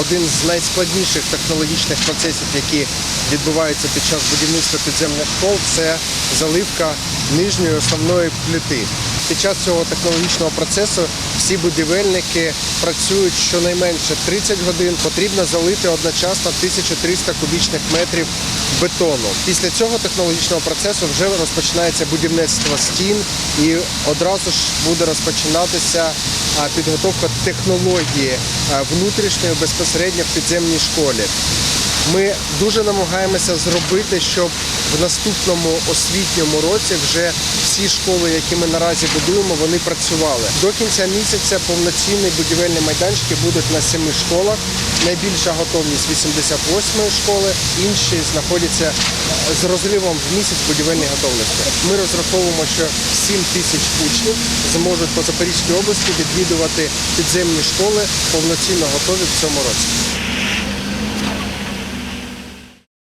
один з найскладніших технологічних процесів, які відбуваються під час будівництва підземних школ, це заливка нижньої основної плити. Під час цього технологічного процесу всі будівельники працюють щонайменше 30 годин. Потрібно залити одночасно 1300 кубічних метрів бетону. Після цього технологічного процесу вже розпочинається будівництво стін і одразу ж буде розпочинатися підготовка технології внутрішньої безпосередньо в підземній школі. Ми дуже намагаємося зробити, щоб в наступному освітньому році вже всі школи, які ми наразі будуємо, вони працювали. До кінця місяця повноцінні будівельні майданчики будуть на семи школах. Найбільша готовність 88-ї школи, інші знаходяться з розривом в місяць будівельної готовності. Ми розраховуємо, що 7 тисяч учнів зможуть по Запорізькій області відвідувати підземні школи повноцінно готові в цьому році.